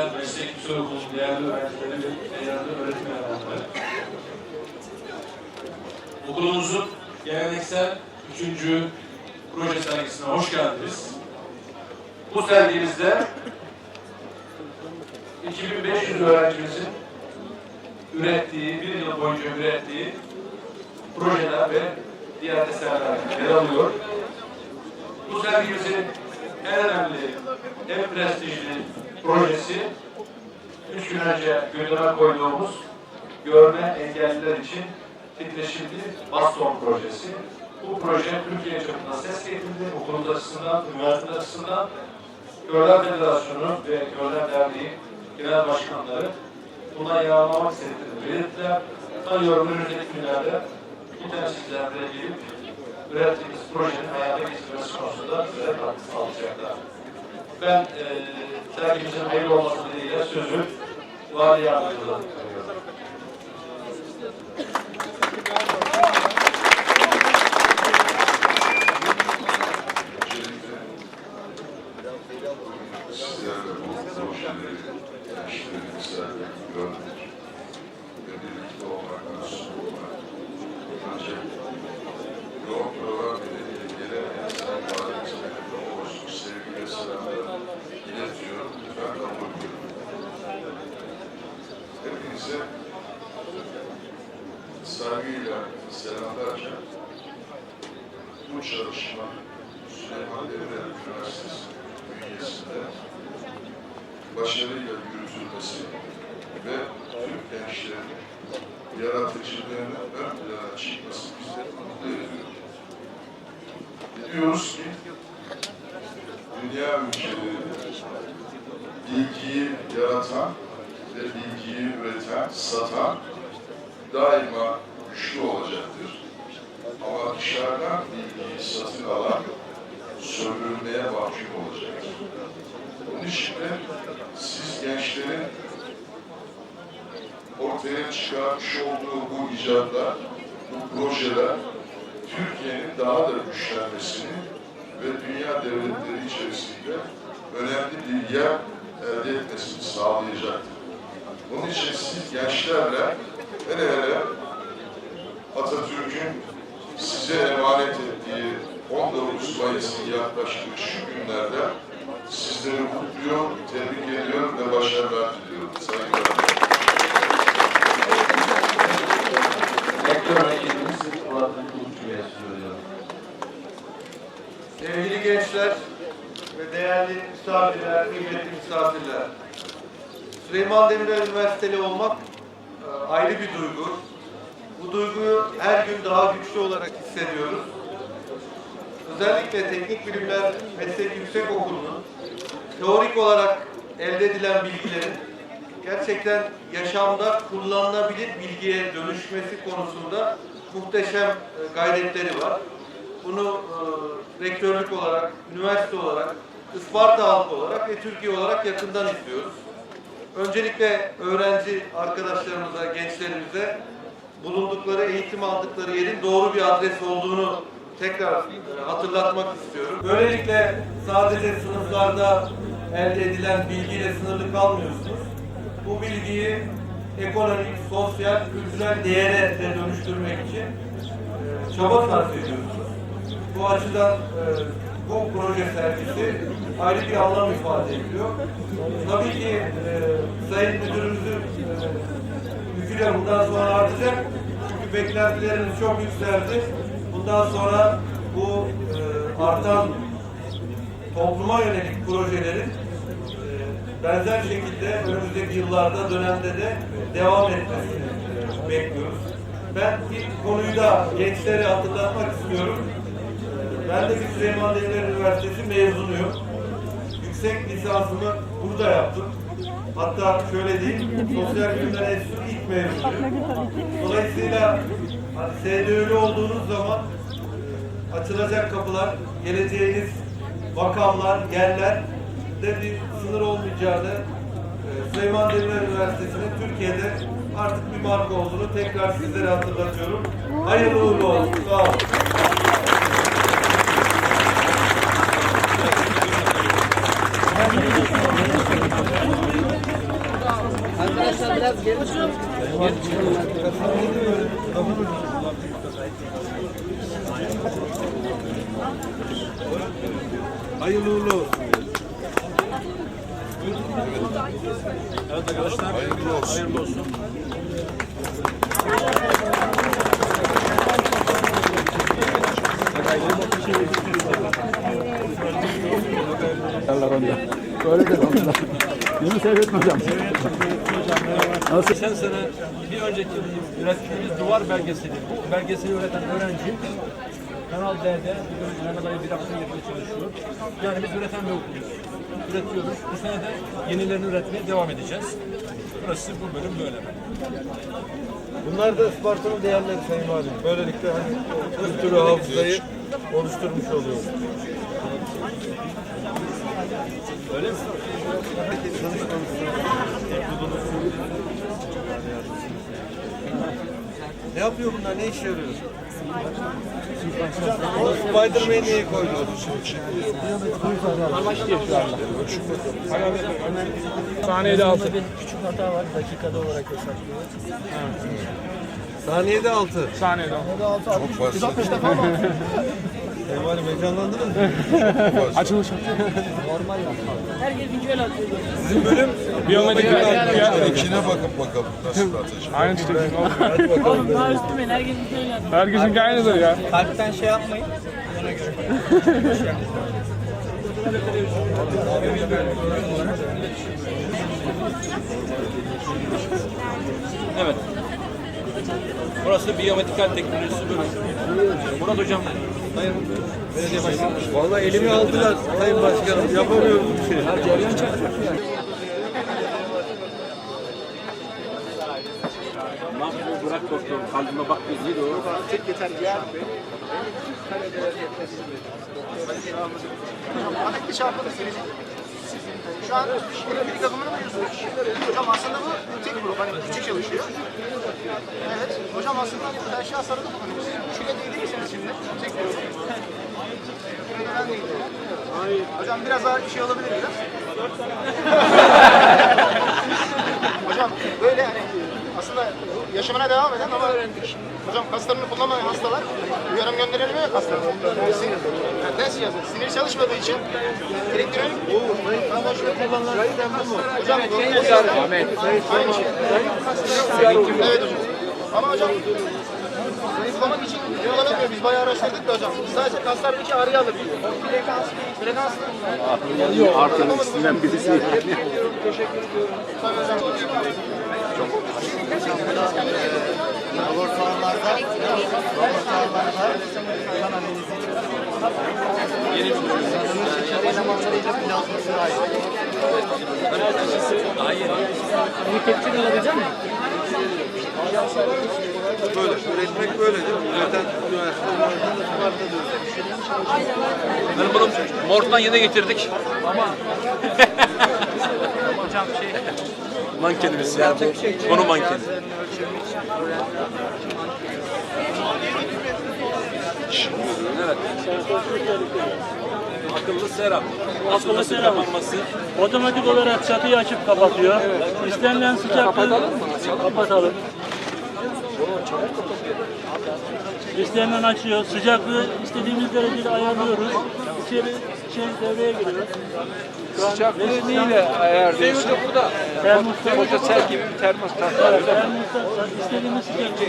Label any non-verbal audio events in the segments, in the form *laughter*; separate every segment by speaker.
Speaker 1: Güzel Meslek Yüksek değerli öğrencileri ve değerli öğretim elemanları. Okulumuzun geleneksel 3. proje sergisine hoş geldiniz. Bu sergimizde 2500 öğrencimizin ürettiği, bir yıl boyunca ürettiği projeler ve diğer eserler yer alıyor. Bu sergimizin en önemli, en prestijli projesi üç gün önce gündeme koyduğumuz görme engelliler için titreşimli baston projesi. Bu proje Türkiye çapında ses getirdi. Okulumuz açısından, üniversite açısından Körler Federasyonu ve Körler Derneği Genel Başkanları buna yağlamak istediklerini belirttiler. Sanıyorum önümüzdeki günlerde bu temsilciler buraya gelip ürettiğimiz projenin hayata geçirilmesi konusunda bize katkı sağlayacaklar. Ben e, sergimizin hayırlı olması dileğiyle sözü Vali Yardımcı'na
Speaker 2: başarıyla yürütülmesi ve Türk gençlerinin yaratıcılığının ön plana çıkması bizleri mutlu ki dünya ülkeleri bilgiyi yaratan ve bilgiyi üreten, satan daima güçlü olacaktır. Ama dışarıdan bilgiyi satın alan sömürülmeye mahkum olacaktır. Bunun için siz gençlerin ortaya çıkarmış olduğu bu icatlar, bu projeler Türkiye'nin daha da güçlenmesini ve dünya devletleri içerisinde önemli bir yer elde etmesini sağlayacaktır. Bunun için siz gençlerle hele hele Atatürk'ün size emanet ettiği 19 Mayıs'ın yaklaştığı şu günlerde sizleri kutluyor, tebrik ediyor ve başarılar diliyorum. Saygılar.
Speaker 1: Rektör Vekilimiz Murat Bulutçu'ya söylüyorum.
Speaker 3: Sevgili gençler ve değerli misafirler, kıymetli misafirler. Süleyman Demirel Üniversiteli olmak e, ayrı bir duygu. Bu duyguyu her gün daha güçlü olarak hissediyoruz. Özellikle Teknik Bilimler Meslek Yüksek Okulu'nun teorik olarak elde edilen bilgilerin gerçekten yaşamda kullanılabilir bilgiye dönüşmesi konusunda muhteşem e, gayretleri var. Bunu e, rektörlük olarak, üniversite olarak, Isparta halkı olarak ve Türkiye olarak yakından izliyoruz. Öncelikle öğrenci arkadaşlarımıza, gençlerimize bulundukları, eğitim aldıkları yerin doğru bir adres olduğunu tekrar e, hatırlatmak istiyorum. Böylelikle sadece sınıflarda elde edilen bilgiyle sınırlı kalmıyorsunuz. Bu bilgiyi ekonomik, sosyal, kültürel değere de dönüştürmek için e, çaba sarf ediyorsunuz. Bu açıdan e, bu proje sergisi ayrı bir anlam ifade ediyor. Tabii ki e, Sayın Müdürümüzün e, bundan sonra artacak. Çünkü beklentilerimiz çok yükseldi. Bundan sonra bu artan topluma yönelik projelerin benzer şekilde önümüzdeki yıllarda, dönemde de devam etmesini bekliyoruz. Ben ilk konuyu da gençlere hatırlatmak istiyorum. Ben de bir Süleyman Demirel Üniversitesi mezunuyum. Yüksek lisansımı burada yaptım. Hatta şöyle diyeyim, Sosyal Bilimler Enstitüsü ilk mezunuyum. Dolayısıyla hani SDÖ'lü olduğunuz zaman e, açılacak kapılar, geleceğiniz makamlar, yerler de bir sınır olmayacağını e, Süleyman Demirel Üniversitesi'nin Türkiye'de artık bir marka olduğunu tekrar sizlere hatırlatıyorum. Hayırlı uğurlu olsun. Sağ olun. Hayırlı uğurlu olsun.
Speaker 2: Hayırlı olsun.
Speaker 1: Geçen sene bir önceki ürettiğimiz duvar belgeseli. Bu belgeseli üreten öğrenci Kanal D'de bugün Mehmet Ali bir hafta yapmaya çalışıyor. Yani biz üreten bir okuluz. Üretiyoruz. Bu sene de yenilerini üretmeye devam edeceğiz. Burası bu bölüm böyle.
Speaker 3: Bunlar da Isparta'nın değerleri Sayın Valim. Böylelikle hani kültürü, hafızayı oluşturmuş oluyor. Öyle mi? Ne yapıyor bunlar? Ne işe yarıyor? Spider-Man'i niye koydu?
Speaker 1: Saniyede altı.
Speaker 4: Küçük hata var. Dakikada olarak hesaplıyoruz.
Speaker 3: Saniyede altı.
Speaker 1: Saniyede altı.
Speaker 2: Çok fazla. *laughs*
Speaker 3: Valim heyecanlandınız mı? *laughs*
Speaker 1: Açılış.
Speaker 4: Herkes güncel atıyor.
Speaker 3: Sizin bölüm
Speaker 1: Biyometrik.
Speaker 2: İçine bakın bakalım nasıl atacak.
Speaker 1: Aynı işte.
Speaker 3: Hadi bakalım.
Speaker 4: Oğlum daha üstüme herkes güncel atıyor.
Speaker 1: Herkesin aynıdır ya.
Speaker 4: Kalpten şey yapmayın. Ona göre.
Speaker 1: Evet. Burası biyometrikal teknolojisi bölümü. Murat Hocam, Sayın Belediye Başkanı.
Speaker 3: Vallahi elimi aldılar Sayın Başkanım. Yapamıyorum bir şey.
Speaker 1: Ne yapıyor? Bırak doktor. Kalbime bak bir zil o. Tek yeter ya.
Speaker 5: Ahmet çarpıda silecek. Şu an elektrik akımını mı diyorsunuz? Hocam aslında bu tek grup. Hani küçük çalışıyor. Evet. Hocam aslında hani her şey hasarı da kullanıyoruz. Şöyle değil misiniz şimdi? Grup. Neden değil? Hocam biraz daha şey olabilir biraz. Hocam böyle hani aslında yaşamına devam eden ama hocam kaslarını kullanmayan hastalar uyarım gönderilmiyor ya kaslarına. Yani sinir, yani sinir çalışmadığı için elektronik ama şöyle kullanılan hocam Ahmet aynı şey. Evet hocam. Ama hocam zayıflamak için kullanamıyor. Biz bayağı araştırdık da hocam. Sadece kaslardaki ağrıyı alabiliyor. Frekans, frekans. Artanın ikisinden birisi. Teşekkür ediyorum. Tabii hocam.
Speaker 6: laboratuvarlarda laboratuvarlarda kan analizi yeni bir elemanlarıyla plazması ait.
Speaker 4: Bunu tepki alabilecek misin?
Speaker 3: Böyle. Üretmek böyle değil mi? Üreten üniversitelerde.
Speaker 1: Ben bunu morgdan yine getirdik.
Speaker 4: Hocam şey.
Speaker 1: Mankenimiz ya bu. Konu mankeni. Evet. Akıllı serap. Nasıl
Speaker 4: serap.
Speaker 1: kapanması?
Speaker 4: Otomatik olarak çatıyı açıp kapatıyor. İstenilen sıcaklığı kapatalım. İstenilen açıyor. Sıcaklığı istediğimiz derecede ayarlıyoruz. İçeri şey devreye giriyor.
Speaker 7: Sıcaklığı neyle ayarlıyorsun?
Speaker 4: Termostat.
Speaker 7: Fotosel gibi bir termostat var.
Speaker 4: Evet, termostat istediğimiz sıcaklığı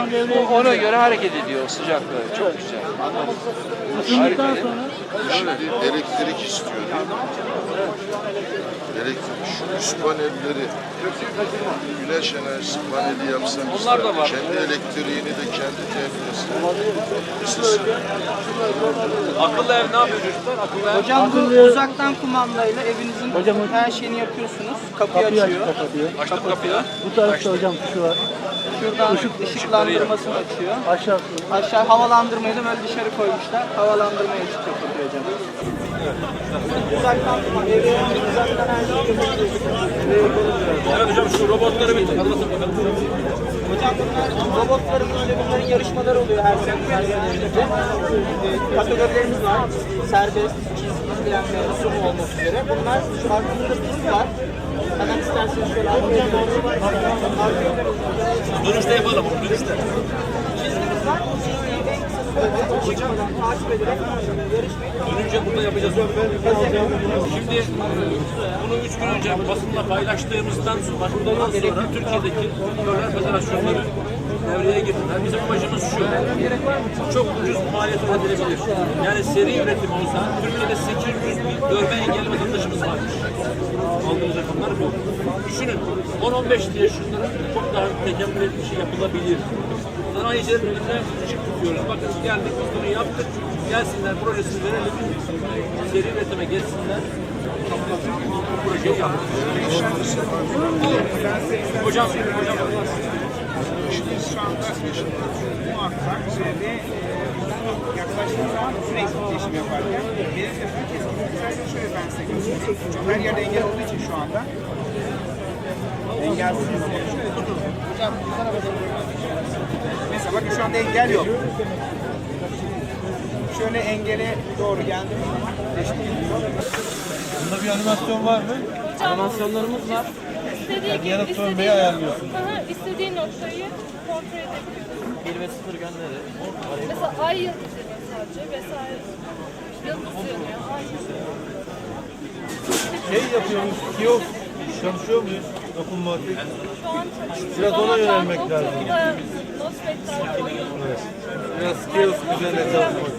Speaker 4: ayarlıyoruz.
Speaker 7: Ona göre hareket ediyor sıcaklığı. Çok güzel.
Speaker 4: Isındıktan sonra
Speaker 2: Şimdi elektrik istiyor değil mi? Elektrik, şu üst panelleri güneş enerjisi paneli yapsan
Speaker 1: Onlar da var.
Speaker 2: kendi elektriğini de kendi teminlesin.
Speaker 1: Akıllı ev ne yapıyor çocuklar? Akıllı ev.
Speaker 8: Hocam bu uzaktan kumandayla evinizin
Speaker 4: Hocam,
Speaker 8: her şeyini yapıyorsunuz. Kapıyı
Speaker 4: kapıyı
Speaker 8: açıyor.
Speaker 4: açıp kapatıyor.
Speaker 1: Açtım kapıyı.
Speaker 4: Bu tarafta hocam tuşu var.
Speaker 8: Şuradan ışıklandırmasını açıyor.
Speaker 4: Aşağı
Speaker 8: Aşağı havalandırmayı da böyle dışarı koymuşlar. Havalandırmayı açıp kapatıyor hocam.
Speaker 1: Evet hocam şu robotları bir anlatın bakalım.
Speaker 8: Hocam bunlar robotların böyle bunların yarışmaları oluyor her sene. Kategorilerimiz var. Serbest, çizgi, direnme, sumo olmak üzere. Bunlar şu arkamızda pist var. Hemen isterseniz şöyle hocam
Speaker 1: Dönüşte yapalım, dönüşte.
Speaker 8: Yarışmayı
Speaker 1: Dönünce burada yapacağız. Şimdi bunu üç gün önce basında paylaştığımızdan sonra, sonra Türkiye'deki Motorlar Federasyonları devreye girdiler. Bizim amacımız şu. Çok ucuz maliyet üretilebilir. Yani seri üretim olsa Türkiye'de 800 bin görme engelli vatandaşımız var. Aldığımız rakamlar bu. Düşünün 10-15 yaşında çok daha tekemmül bir şey yapılabilir. Sanayicilerin önüne ışık tutuyoruz. Bakın geldik bunu yaptık. Gelsinler projesini verelim. Seri üretime geçsinler. Bu projeyi yaptık. Hocam, hocam.
Speaker 9: Şu anda muhakkak ve e, yaklaştığımız zaman süre etkileşim yaparken benim de kesinlikle şöyle ben size göstereyim. Çünkü her yerde engel olduğu için şu anda engelsiz. Şöyle tutun. Hocam bu tarafa doğru. Mesela bakın şu anda engel yok. Şöyle engele doğru geldim.
Speaker 3: Bunda bir animasyon var mı?
Speaker 4: Animasyonlarımız var.
Speaker 10: İstediği gibi,
Speaker 3: yanıt
Speaker 10: istediği,
Speaker 3: dönmeyi ayarlıyorsun.
Speaker 10: Aha, istediği noktayı kontrol edebiliyorsun.
Speaker 4: 1 ve 0 gönderi.
Speaker 10: Mesela ay yıldız yanıyor sadece vesaire. Yıldız yanıyor, ay.
Speaker 3: Şey yapıyoruz, kiosk çalışıyor muyuz? Dokunmatik.
Speaker 10: Şu an çalışıyor.
Speaker 3: Biraz ona yönelmek lazım. Biraz kiosk üzerine çalışmak